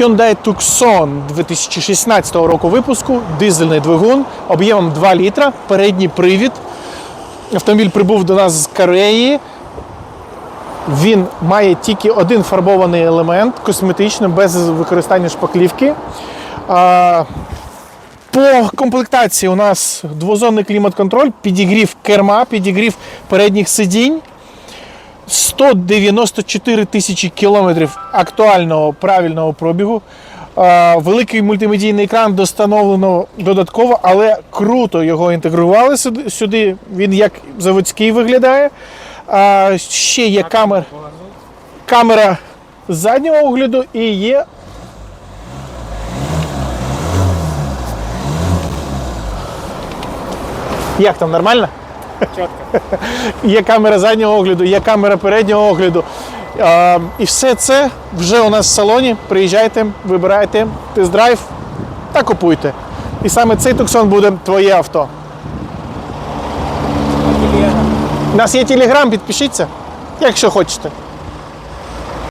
Hyundai Tucson 2016 року випуску, дизельний двигун об'ємом 2 літра, передній привід. Автомобіль прибув до нас з Кореї. Він має тільки один фарбований елемент, косметичний, без використання шпаклівки. По комплектації у нас двозонний клімат-контроль, підігрів керма, підігрів передніх сидінь. 194 тисячі кілометрів актуального правильного пробігу. Великий мультимедійний екран достановлено додатково, але круто його інтегрували сюди-. Він як заводський виглядає. Ще є камера, камера заднього огляду і є. Як там нормально? Чітко. Є камера заднього огляду, є камера переднього огляду. А, і все це вже у нас в салоні. Приїжджайте, вибирайте тест-драйв та купуйте. І саме цей Туксон буде твоє авто. У нас є телеграм, підпишіться, якщо хочете.